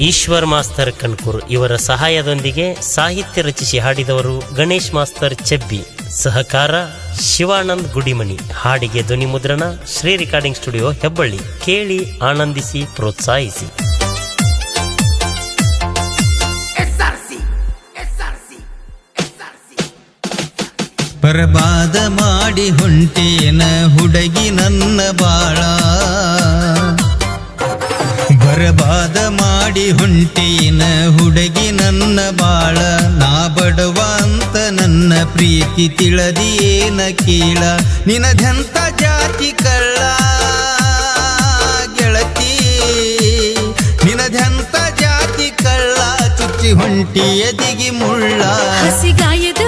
Eshwar master ಕಣ್ಕೂರ್ ಇವರ ಸಹಾಯದೊಂದಿಗೆ ಸಾಹಿತ್ಯ ರಚಿಸಿ ಹಾಡಿದವರು ಗಣೇಶ್ ಮಾಸ್ತರ್ ಚೆಬ್ಬಿ. ಸಹಕಾರ ಶಿವಾನಂದ್ ಗುಡಿಮಣಿ ಹಾಡಿಗೆ ಧ್ವನಿ ಮುದ್ರಣ ಶ್ರೀ ರೆಕಾರ್ಡಿಂಗ್ ಸ್ಟುಡಿಯೋ ಹೆಬ್ಬಳ್ಳಿ. ಕೇಳಿ ಆನಂದಿಸಿ ಪ್ರೋತ್ಸಾಹಿಸಿ. ಬರಬಾದ ಮಾಡಿ ಹೊಂಟೇನ ಹುಡುಗಿ ನನ್ನ ಬಾಳ. ಬರಬಾದ ಮಾಡಿ ಹೊಂಟೇನ ಹುಡುಗಿ ನನ್ನ ಬಾಳ. ನಾ ಬಡವ ಅಂತ ನನ್ನ ಪ್ರೀತಿ ತಿಳದಿ ಏನ ಕೇಳ. ನಿನದೆಂತ ಜಾತಿ ಕಳ್ಳ? ಗೆಳತಿ, ನಿನದೆಂತ ಜಾತಿ ಕಳ್ಳ? ಚುಚ್ಚಿ ಹೊಂಟಿ ಎದಿಗಿ ಮುಳ್ಳ. ಹಸಿಗಾಯದ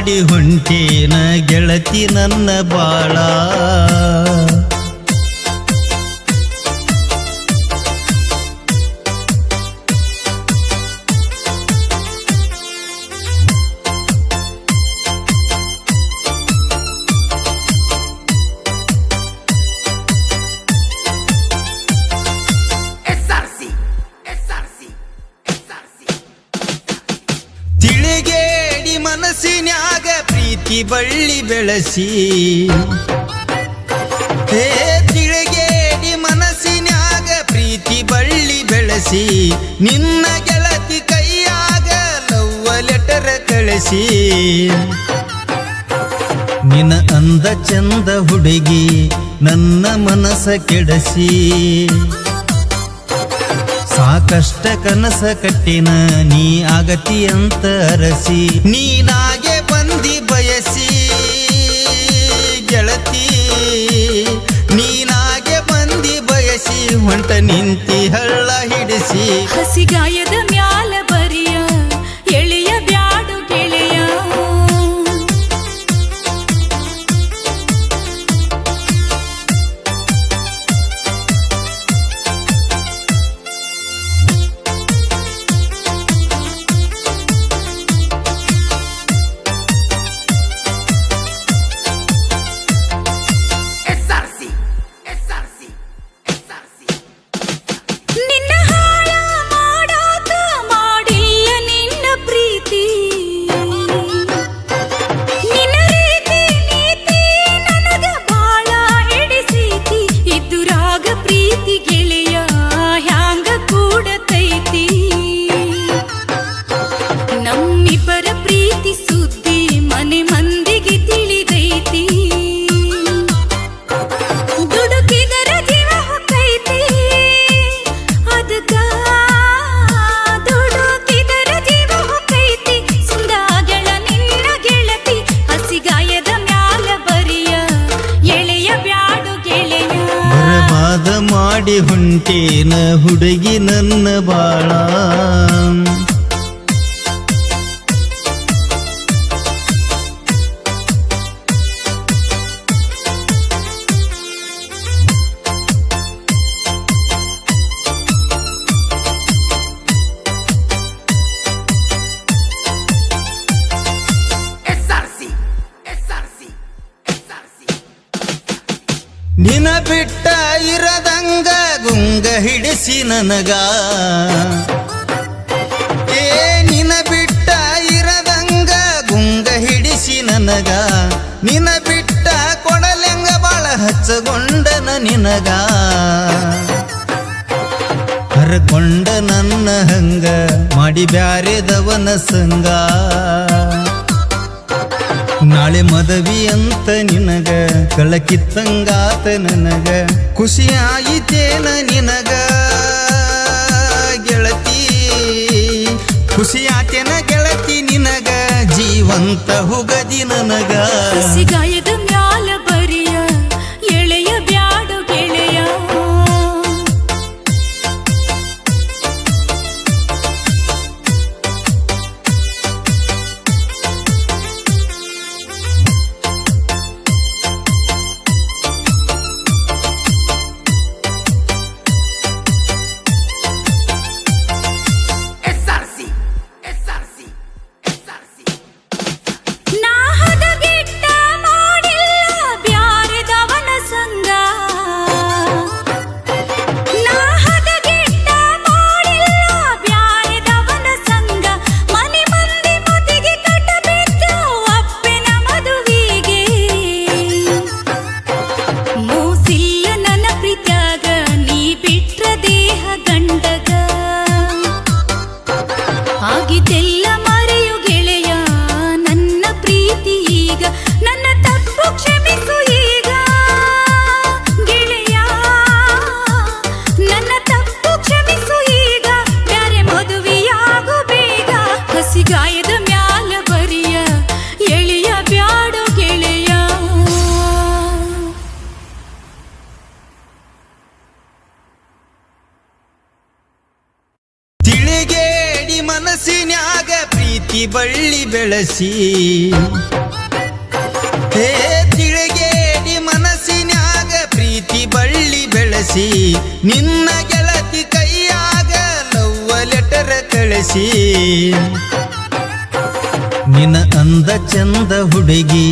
ಮಾಡಿ ಹೊಂಟೇನ ಗೆಳತಿ ನನ್ನ ಬಾಳ. ಪ್ರೀತಿ ಬಳ್ಳಿ ಬೆಳೆಸಿ. ಹೇ ತಿಳಿಗೇಡಿ ಮನಸ್ಸಿನಾಗ ಪ್ರೀತಿ ಬಳ್ಳಿ ಬೆಳೆಸಿ. ನಿನ್ನ ಗೆಳತಿ ಕೈಯಾಗ ಲವ್ವ ಲೆಟರ್ ಕಳಿಸಿ. ನಿನ್ನ ಅಂದ ಚಂದ ಹುಡುಗಿ ನನ್ನ ಮನಸ್ಸ ಕೆಡಸಿ. ಸಾಕಷ್ಟ ಕನಸ ಕಟ್ಟಿನ ನೀ ಆಗತಿ ಅಂತ ನೀನಾಗೆ ಬಂದಿ ಬಯಸಿ ಗೆಳತಿ ನೀನಾಗೆ ಬಂದಿ ಬಯಸಿ ಹೊಂಟ ನಿಂತಿ ಹಳ್ಳ ಹಿಡಿಸಿ. ಹಸಿಗಾಯದ ಹೊಂಟೇನ ಹುಡುಗಿ ನನ್ನ ಬಾಳ. ನಿನ ಬಿಟ್ಟ ಇರದಂಗ ಗುಂಗ ಹಿಡಿಸಿ ನನಗ. ಏ ನಿನ ಬಿಟ್ಟ ಇರದಂಗ ಗುಂಗ ಹಿಡಿಸಿ ನನಗ. ನಿನ ಬಿಟ್ಟ ಕೊಡಲೆಂಗ ಬಾಳ ಹಚ್ಚಗೊಂಡನ ನಿನಗ. ಹರಕೊಂಡ ನನ್ನ ಹಂಗ, ಮಾಡಿ ಬ್ಯಾರೆದವನ ಸಂಗ. ನಾಳೆ ಮದವಿ ಅಂತ ನಿನಗ, ಕಳಕಿತ್ತಂಗಾತ ನನಗ ಖುಷಿಯಾಯಿತೇನ ನಿನಗ? ಗೆಳತಿ, ಖುಷಿ ಆತೇನ ಗೆಳತಿ ನಿನಗ, ಜೀವಂತ ಹುಗದಿ ನನಗ. ಹಸಿ ಗಾಯದ ಮ್ಯಾಲ ಬರಿಯ ಎಳಿಯ ಬ್ಯಾಡೋ ಗೆಳೆಯ. ತಿಳಿಗೇಡಿ ಮನಸ್ಸಿನ್ಯಾಗ ಪ್ರೀತಿ ಬಳ್ಳಿ ಬೆಳಸಿ. ಹೇ ತಿಳಿಗೇಡಿ ಮನಸ್ಸಿನ್ಯಾಗ ಪ್ರೀತಿ ಬಳ್ಳಿ ಬೆಳೆಸಿ. ನಿನ್ನ ಗೆಳತಿ ಕೈಯಾಗ ಲವ್ವ ಲೆಟರ್ ಕಳಿಸಿ. ನಿನ್ನ ಅಂದ ಚಂದ ಹುಡುಗಿ.